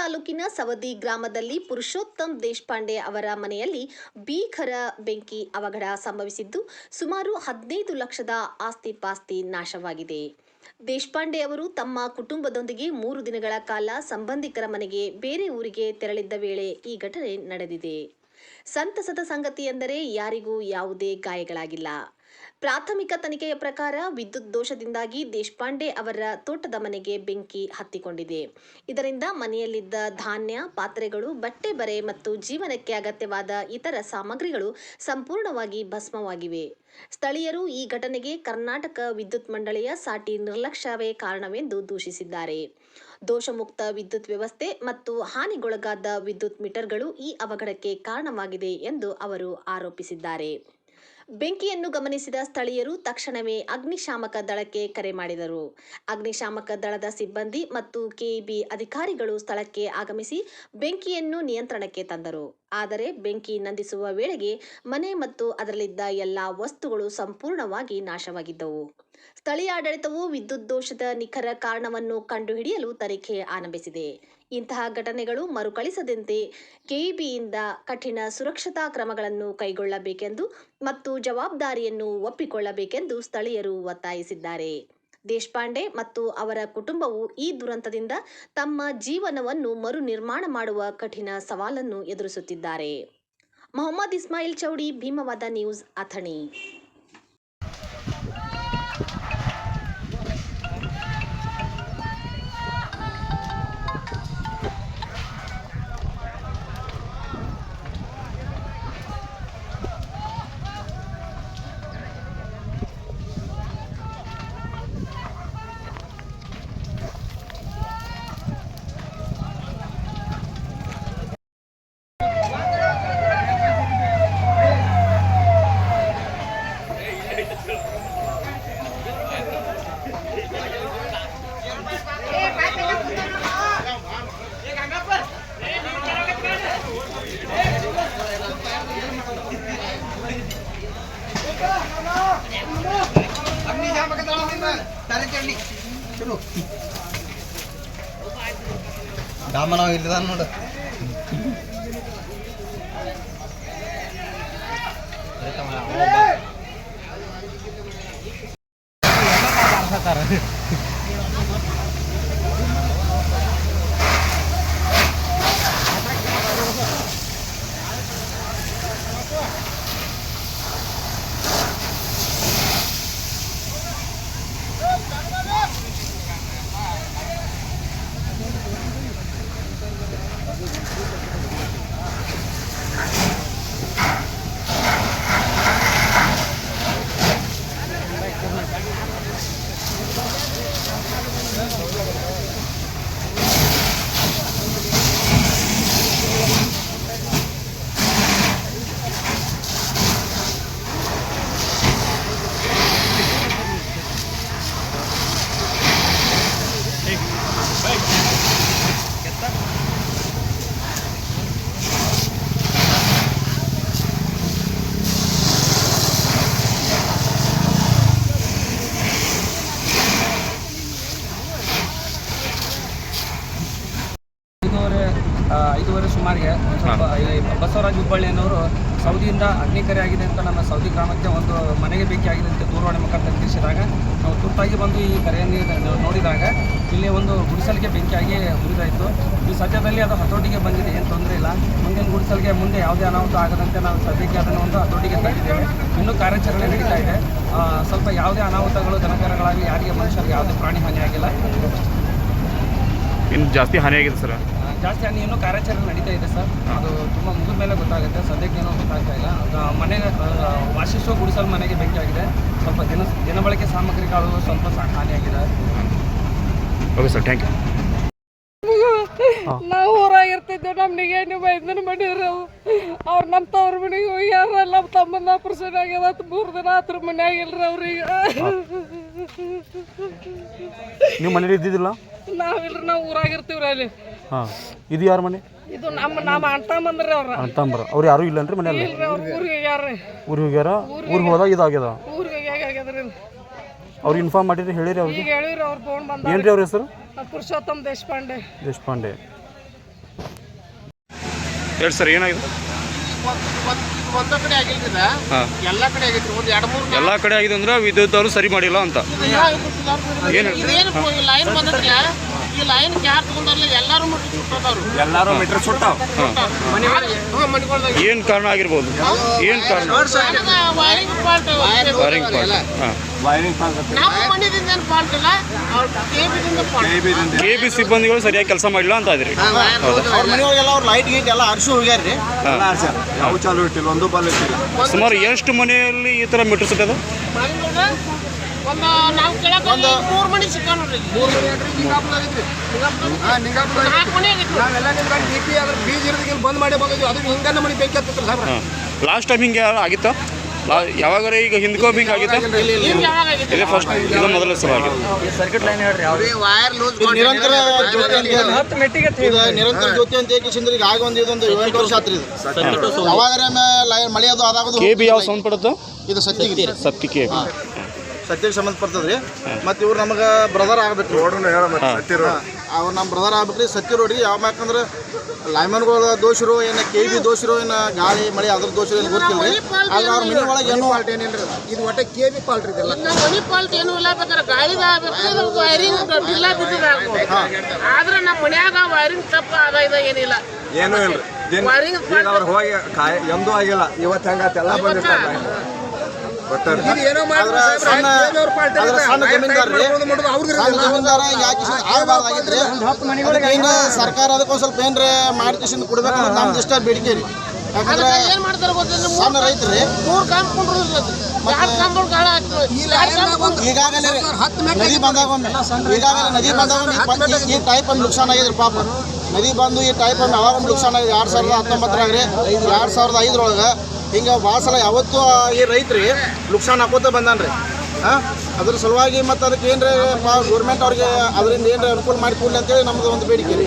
ತಾಲೂಕಿನ ಸವದಿ ಗ್ರಾಮದಲ್ಲಿ ಪುರುಷೋತ್ತಮ್ ದೇಶಪಾಂಡೆ ಅವರ ಮನೆಯಲ್ಲಿ ಭೀಕರ ಬೆಂಕಿ ಅವಘಡ ಸಂಭವಿಸಿದ್ದು ಸುಮಾರು ಹದಿನೈದು ಲಕ್ಷದ ಆಸ್ತಿ ಪಾಸ್ತಿ ನಾಶವಾಗಿದೆ. ದೇಶಪಾಂಡೆ ಅವರು ತಮ್ಮ ಕುಟುಂಬದೊಂದಿಗೆ ಮೂರು ದಿನಗಳ ಕಾಲ ಸಂಬಂಧಿಕರ ಮನೆಗೆ ಬೇರೆ ಊರಿಗೆ ತೆರಳಿದ್ದ ವೇಳೆ ಈ ಘಟನೆ ನಡೆದಿದೆ. ಸಂತಸದ ಸಂಗತಿ ಎಂದರೆ ಯಾರಿಗೂ ಯಾವುದೇ ಗಾಯಗಳಾಗಿಲ್ಲ. ಪ್ರಾಥಮಿಕ ತನಿಖೆಯ ಪ್ರಕಾರ ವಿದ್ಯುತ್ ದೋಷದಿಂದಾಗಿ ದೇಶಪಾಂಡೆ ಅವರ ತೋಟದ ಮನೆಗೆ ಬೆಂಕಿ ಹತ್ತಿಕೊಂಡಿದೆ. ಇದರಿಂದ ಮನೆಯಲ್ಲಿದ್ದ ಧಾನ್ಯ, ಪಾತ್ರೆಗಳು, ಬಟ್ಟೆ ಬರೆ ಮತ್ತು ಜೀವನಕ್ಕೆ ಅಗತ್ಯವಾದ ಇತರ ಸಾಮಗ್ರಿಗಳು ಸಂಪೂರ್ಣವಾಗಿ ಭಸ್ಮವಾಗಿವೆ. ಸ್ಥಳೀಯರು ಈ ಘಟನೆಗೆ ಕರ್ನಾಟಕ ವಿದ್ಯುತ್ ಮಂಡಳಿಯ ಸಾಟಿ ನಿರ್ಲಕ್ಷ್ಯವೇ ಕಾರಣವೆಂದು ದೂಷಿಸಿದ್ದಾರೆ. ದೋಷಮುಕ್ತ ವಿದ್ಯುತ್ ವ್ಯವಸ್ಥೆ ಮತ್ತು ಹಾನಿಗೊಳಗಾದ ವಿದ್ಯುತ್ ಮೀಟರ್ಗಳು ಈ ಅವಘಡಕ್ಕೆ ಕಾರಣವಾಗಿದೆ ಎಂದು ಅವರು ಆರೋಪಿಸಿದ್ದಾರೆ. ಬೆಂಕಿಯನ್ನು ಗಮನಿಸಿದ ಸ್ಥಳೀಯರು ತಕ್ಷಣವೇ ಅಗ್ನಿಶಾಮಕ ದಳಕ್ಕೆ ಕರೆ ಮಾಡಿದರು. ಅಗ್ನಿಶಾಮಕ ದಳದ ಸಿಬ್ಬಂದಿ ಮತ್ತು ಕೆಇಬಿ ಅಧಿಕಾರಿಗಳು ಸ್ಥಳಕ್ಕೆ ಆಗಮಿಸಿ ಬೆಂಕಿಯನ್ನು ನಿಯಂತ್ರಣಕ್ಕೆ ತಂದರು. ಆದರೆ ಬೆಂಕಿ ನಂದಿಸುವ ವೇಳೆಗೆ ಮನೆ ಮತ್ತು ಅದರಲ್ಲಿದ್ದ ಎಲ್ಲಾ ವಸ್ತುಗಳು ಸಂಪೂರ್ಣವಾಗಿ ನಾಶವಾಗಿದ್ದವು. ಸ್ಥಳೀಯ ಆಡಳಿತವು ವಿದ್ಯುತ್ ದೋಷದ ನಿಖರ ಕಾರಣವನ್ನು ಕಂಡುಹಿಡಿಯಲು ತನಿಖೆ ಆರಂಭಿಸಿದೆ. ಇಂತಹ ಘಟನೆಗಳು ಮರುಕಳಿಸದಂತೆ ಕೆಇಬಿಯಿಂದ ಕಠಿಣ ಸುರಕ್ಷತಾ ಕ್ರಮಗಳನ್ನು ಕೈಗೊಳ್ಳಬೇಕೆಂದು ಮತ್ತು ಜವಾಬ್ದಾರಿಯನ್ನು ಒಪ್ಪಿಕೊಳ್ಳಬೇಕೆಂದು ಸ್ಥಳೀಯರು ಒತ್ತಾಯಿಸಿದ್ದಾರೆ. ದೇಶಪಾಂಡೆ ಮತ್ತು ಅವರ ಕುಟುಂಬವು ಈ ದುರಂತದಿಂದ ತಮ್ಮ ಜೀವನವನ್ನು ಮರು ನಿರ್ಮಾಣ ಮಾಡುವ ಕಠಿಣ ಸವಾಲನ್ನು ಎದುರಿಸುತ್ತಿದ್ದಾರೆ. ಮೊಹಮ್ಮದ್ ಇಸ್ಮಾಯಿಲ್ ಚೌಡಿ, ಭೀಮವಾದ ನ್ಯೂಸ್ ಅಥಣಿ. కరెక్టండి చూడు. దామనం వెళ్ళదా అన్నాడు సరే ಸ್ವಲ್ಪ ಬಸವರಾಜ್ ಹುಬ್ಬಳ್ಳಿ ಅನ್ನೋರು ಸೌದಿಯಿಂದ ಅಗ್ನಿಕರೆ ಆಗಿದೆ ಅಂತ ನಮ್ಮ ಸೌದಿ ಗ್ರಾಮಕ್ಕೆ ಒಂದು ಮನೆಗೆ ಬೆಂಕಿ ಆಗಿದೆ ಅಂತ ದೂರವಾಣಿ ಮುಖಾಂತರ ತಿಳಿಸಿದಾಗ ನಾವು ತುರ್ತಾಗಿ ಬಂದು ಈ ಕರೆಯನ್ನು ನೋಡಿದಾಗ ಇಲ್ಲಿ ಒಂದು ಗುಡಿಸಲಿಗೆ ಬೆಂಕಿಯಾಗಿ ಉರಿದಾಯಿತು. ಈ ಸದ್ಯದಲ್ಲಿ ಅದು ಹತೋಟಿಗೆ ಬಂದಿದೆ ಏನು ತೊಂದರೆ ಇಲ್ಲ. ಮುಂದಿನ ಗುಡಿಸಲಿಗೆ ಮುಂದೆ ಯಾವುದೇ ಅನಾಹುತ ಆಗದಂತೆ ನಾವು ಸದ್ಯಕ್ಕೆ ಅದನ್ನು ಒಂದು ಹತೋಟಿಗೆ ತಂದಿದ್ದೇವೆ. ಇನ್ನೂ ಕಾರ್ಯಾಚರಣೆ ನಡೀತಾ ಇದೆ. ಸ್ವಲ್ಪ ಯಾವುದೇ ಅನಾಹುತಗಳು ದನಕರಗಳಾಗಲಿ ಯಾರಿಗೆ ಮನುಷ್ಯರಿಗೆ ಯಾವುದೇ ಪ್ರಾಣಿ ಹಾನಿ ಆಗಿಲ್ಲ ಇನ್ನು ಜಾಸ್ತಿ ಹಾನಿಯಾಗಿದೆ ಸರ್. ಜಾಸ್ತಿ ಹಾನಿ ಇನ್ನೂ ಕಾರ್ಯಾಚರಣೆ ನಡೀತಾ ಇದೆ ಸರ್. ಅದು ತುಂಬ ಮುಗಿದ ಮೇಲೆ ಗೊತ್ತಾಗುತ್ತೆ. ಸದ್ಯಕ್ಕೆ ಏನೋ ಗೊತ್ತಾಗ್ತಾ ಇಲ್ಲ. ಮನೆ ವಾಸಿಸುವ ಗುಡಿಸಲು ಮನೆಗೆ ಬೆಂಕಿ ಆಗಿದೆ ಸ್ವಲ್ಪ ದಿನ ದಿನಬಳಕೆ ಸಾಮಗ್ರಿಗಳು ಸ್ವಲ್ಪ ಹಾನಿಯಾಗಿದೆ. ಓಕೆ ಸರ್ ಥ್ಯಾಂಕ್ ಯು ನಾವು ಊರಾಗಿರ್ತಿದ್ದೆ ನಮ್ಗೆ ನೀವು ಇದನ್ನ ಮಾಡಿದ್ರು. ಅವ್ರು ನಮ್ಮ ತವ್ರ ಮನೆಗೆ ಹೋಗ್ಯಾರ ನಮ್ಮ ತಮ್ಮನ ಆಪರೇಷನ್ ಆಗ್ಯದ. ಮೂರು ದಿನ ಹತ್ರ ಮನ್ಯಾಗ ಇಲ್ರಿ ಅವ್ರಿಗೆ. ನೀವು ಮನೇಲಿ ಇದ್ದಿದ್ದಿಲ್ಲ? ನಾವಿಲ್ರಿ. ನಾವು ಊರಾಗಿರ್ತೀವ್ರಿ ಅಲ್ಲಿ. ಹಾಂ. ಇದು ಯಾರ ಮನೆ? ಇದು ನಮ್ಮ ನಮ್ಮ ಅಣ್ಣ ಬಂದ್ರಿ ಅವ್ರ. ಅಂತಂಬ್ರ ಅವ್ರು ಯಾರೂ ಇಲ್ಲನ್ರಿ ಮನೆಯಲ್ಲಿ? ಇಲ್ರಿ ಅವ್ರ ಊರಿಗೆ ಹೋಗ್ಯಾರ್ರಿ. ಊರಿಗೆ ಹೋಗ್ಯಾರ? ಊರಿಗೆ ಹೋದಾಗ ಇದಾಗ್ಯದ ಊರಿಗೆ ಅವ್ರಿಗೆ ಇನ್ಫಾರ್ಮ್ ಮಾಡಿರಿ ಹೇಳಿರಿ ಅವ್ರಿಗೆ. ಈಗ ಹೇಳಿವ್ರಿ ಅವ್ರು ಫೋನ್ ಬಂದ ಏನು ರೀ ಅವ್ರ ಹೆಸರು? ಪುರುಷೋತ್ತಮ್ ದೇಶಪಾಂಡೆ. ದೇಶಪಾಂಡೆ. ಹೇಳಿ ಸರ್ ಏನಾಗಿದೆ? ಒಂದ ಕಡೆ ಆಗಿಲ್ರಿದ ಹಾಂ. ಎಲ್ಲ ಕಡೆ ಆಗೈತ್ರಿ ಒಂದ್ ಎರಡ್ ಮೂರ್ ಎಲ್ಲ ಕಡೆ ಆಗಿದೆ ಅಂದ್ರೆ ವಿದ್ಯುತ್ ಅವರು ಸರಿ ಮಾಡಿಲ್ಲ ಅಂತ. ಏನು ಇದೇನು ಲೈನ್ ಬಂದೈತಿಲ್ಲ ಈ ಲೈನ್ ಯಾರು ತಗೊಂಡಾರಲ್ಲ ಎಲ್ಲಾರು ಮುಟ್ಟಿ ಸುಟ್ಟದವ್ರು ಎಲ್ಲಾರು ಮೀಟರ್ ಸುಟ್ಟಾವ. ಏನು ಕಾರಣ ಆಗಿರ್ಬೋದು? ಏನು ಕಾರಣ? ವೈರಿಂಗ್ ಫಾಲ್ಟ್ ವಾರಿಂಗ್ ಹಾಂ. ವೈರಿಂಗ್ ಪಾಸ್ ನಮ್ಮ ಮನೆದಿಂದ ಏನು ಫಾಲ್ಟ್ ಇಲ್ಲ ಅವ್ರ ಕೇಬಿದಿಂದ ಫಾಲ್ಟ್ ಕೆ ಬಿ ಸಿಬ್ಬಂದಿಗಳು ಸರಿಯಾಗಿ ಕೆಲಸ ಮಾಡಿಲ್ಲ ಅಂತ ಇದ್ರಿ ಅವ್ರ ಮನೆಯೊಳಗೆಲ್ಲ ಅವ್ರ ಲೈಟ್ ಗೀಟ್ ಎಲ್ಲ ಅರ್ಸು ಹೋಗ್ಯಾರ್ರಿ. ಎಲ್ಲ ಸರ್ ಯಾವ ಚಾಲು ಇಟ್ಟಿಲ್ಲ ಒಂದು ಬಲ್ ಇಟ್ಟಿಲ್ಲ. ಸುಮಾರು ಎಷ್ಟು ಮನೆಯಲ್ಲಿ ಈ ಥರ ಮೀಟರ್ ಸುಟ್ಟದ? ಒಂದು ನಾವು ಒಂದು ಮೂರು ಮಣಿ ಸಿಕ್ಕ ನೋಡ್ರಿ ಮೂರು ನಾಲ್ಕು ಮನೆ ಆಗೈತಿ ಬಂದ್ ಮಾಡಿ ಬಂದಿದ್ವಿ ಅದು ಹಿಂಗನ್ನ ಮಣಿ ಬೇಕಾಗ್ತೈತ್ರಿ ಸರ್ ಲಾಸ್ಟ್ ಟೈಮ್ ಹಿಂಗೆ ಆಗಿತ್ತು? ಯಾವಾಗ ಯಾವಾಗಾರ ಈಗ ಹಿಂದ್ಕೋ ಹಿಂಗ್ ಆಗಿತ್ತು? ಇದೇ ಫಸ್ಟ್ ಇದು ಮೊದಲ ಸಲ ಆಗಿದೆ ಇದು ನಿರಂತರ ಜ್ಯೋತಿ ಅಂತ ಹೇಳಿ. ಇದು ನಿರಂತರ ಜ್ಯೋತಿ ಅಂತ ಏಕೆ ಈಗ ಆಗ ಒಂದು ಇದೊಂದು ಏಳೆಂಟು ವರ್ಷ ಆತ್ರಿ ಇದು. ಯಾವಾಗಾರ ಲೈನ್ ಮಳೆ ಅದು ಅದಾಗೋದು ಕೆ ಬಿ ಯಾವ ಸಂಬಂಧಪಡುತ್ತೋ ಇದು ಸತ್ತಿಗೆ ಸತ್ತಿ ಕೆ ಬಿ ಸತ್ಯಕ್ಕೆ ಸಂಬಂಧಪಡ್ತದ್ರಿ ಮತ್ತೆ ಇವ್ರು ನಮಗೆ ಬ್ರದರ್ ಆಗ್ಬೇಕು ಅವ್ರು. ನಮ್ಮ ಬ್ರದರ್ ಆಗ್ಬೇಕ್ರಿ. ಸತ್ಯ ರೋಡ್ಗೆ ಯಾವ ಯಾಕಂದ್ರೆ ಲೈಮನ್ಗಳ ದೋಷರು ಏನು ಕೆ ಬಿ ದೋಷರು ಏನು ಗಾಳಿ ಮಳೆ ಅದ್ರ ದೋಷ ಏನು ಗೊತ್ತಿಲ್ಲ ರೀ ಆದ್ರೆ ಅವ್ರ ಮನೆ ಒಳಗೆ ಏನು ಇದು ಒಟ್ಟೆ ಕೆ ಬಿ ಪಾಲ್ಟ್ ರೀ ಇದೆಲ್ಲ. ಮನೆ ಫಾಲ್ಟ್ ಏನು ಇಲ್ಲ. ಬೇಕಾದ್ರೆ ಗಾಳಿದ ಆಗ್ಬೇಕು ವೈರಿಂಗ್ ಬಿಲ್ಲ ಬಿದ್ದಿದ ಆದ್ರೆ ನಮ್ಮ ಮನ್ಯಾಗ ವೈರಿಂಗ್ ತಪ್ಪ ಅದ ಇದ ಏನಿಲ್ಲ. ಏನೂ ಇಲ್ಲ ಹೋಗಿ ಕಾಯ ಎಂದೂ ಆಗಿಲ್ಲ. ಇವತ್ತು ಹೆಂಗಾತ ಎಲ್ಲ ಬಂದಿರ್ತಾರೆ ಸರ್ಕಾರ ಅದಕ್ಕೊಂದ್ ಸ್ವಲ್ಪ ಏನ್ರಿ ಮಾಡ್ಕಿಸಿಂದ ಕೊಡ್ಬೇಕು ನಮ್ದು ಇಷ್ಟ ಬೇಡಿಕೆ ರೀ. ಯಾಕಂದ್ರೆ ಏನ್ ಮಾಡ್ತಾರ ಗೊತ್ತಿಲ್ಲ ಸಣ್ಣ ರೈತರು ಈಗಾಗಲೇ ನದಿ ಬಂದಾಗ ಈಗಾಗಲೇ ನದಿ ಬಂದಾಗ ಈ ಟೈಪ್ ಒಂದು ನುಕ್ಸಾನ್ ಆಗಿದ್ರಿ ಪಾಪ. ನದಿ ಬಂದು ಈ ಟೈಪ್ ಒಂದು ಅವಾಗ ಒಂದು ನುಕ್ಸಾನ್ ಆಗಿದೆ. ಎರಡು ಸಾವಿರದ ಹತ್ತೊಂಬತ್ತರಾಗ ರೀ ಎರಡು ಸಾವಿರದ ಐದರೊಳಗೆ ಹಿಂಗೆ ಭಾಳ ಸಲ ಯಾವತ್ತೂ ಈ ರೈತ್ರಿ ನುಕ್ಸಾನ್ ಹಾಕೋತ ಬಂದಾನ್ರಿ. ಹಾಂ? ಅದ್ರ ಸಲುವಾಗಿ ಮತ್ತು ಅದಕ್ಕೆ ಏನ್ರಿ ಗೌರ್ಮೆಂಟ್ ಅವ್ರಿಗೆ ಅದರಿಂದ ಏನ್ರಿ ಅನುಕೂಲ ಮಾಡಿ ಕೊಡ್ಲಿ ಅಂತೇಳಿ ನಮ್ದು ಒಂದು ಬೇಡಿಕೆ ರೀ.